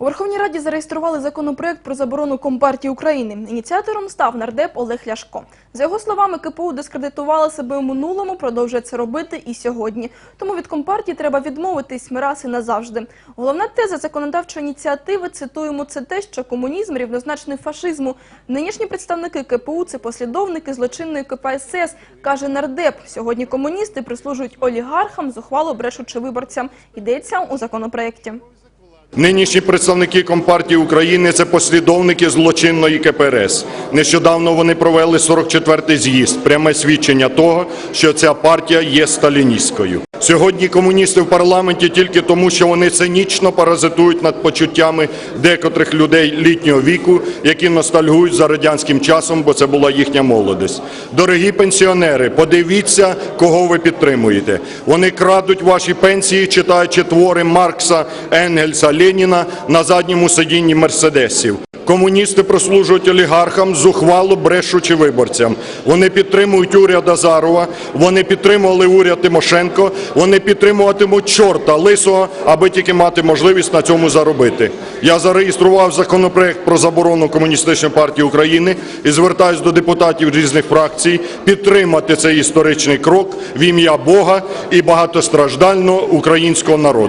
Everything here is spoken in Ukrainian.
У Верховній Раді зареєстрували законопроект про заборону Компартії України. Ініціатором став нардеп Олег Ляшко. За його словами, КПУ дискредитувала себе у минулому, продовжує це робити і сьогодні. Тому від Компартії треба відмовитись і назавжди. Головна теза законодавчої ініціативи, цитуємо, це те, що комунізм рівнозначний фашизму. Нинішні представники КПУ – це послідовники злочинної КПСС, каже нардеп. Сьогодні комуністи прислужують олігархам, зухвало брешучи виборцям. Йдеться у законопроекті. Нинішні представники Компартії України – це послідовники злочинної КПРС. Нещодавно вони провели 44-й з'їзд, пряме свідчення того, що ця партія є сталіністською. Сьогодні комуністи в парламенті тільки тому, що вони цинічно паразитують над почуттями декотрих людей літнього віку, які ностальгують за радянським часом, бо це була їхня молодість. Дорогі пенсіонери, подивіться, кого ви підтримуєте. Вони крадуть ваші пенсії, читаючи твори Маркса, Енгельса, Леніна на задньому сидінні мерседесів. Комуністи прослужують олігархам, зухвало брешучи виборцям. Вони підтримують уряд Азарова, вони підтримували уряд Тимошенко, вони підтримуватимуть чорта лисого, аби тільки мати можливість на цьому заробити. Я зареєстрував законопроект про заборону Комуністичної партії України і звертаюся до депутатів різних фракцій підтримати цей історичний крок в ім'я Бога і багатостраждального українського народу.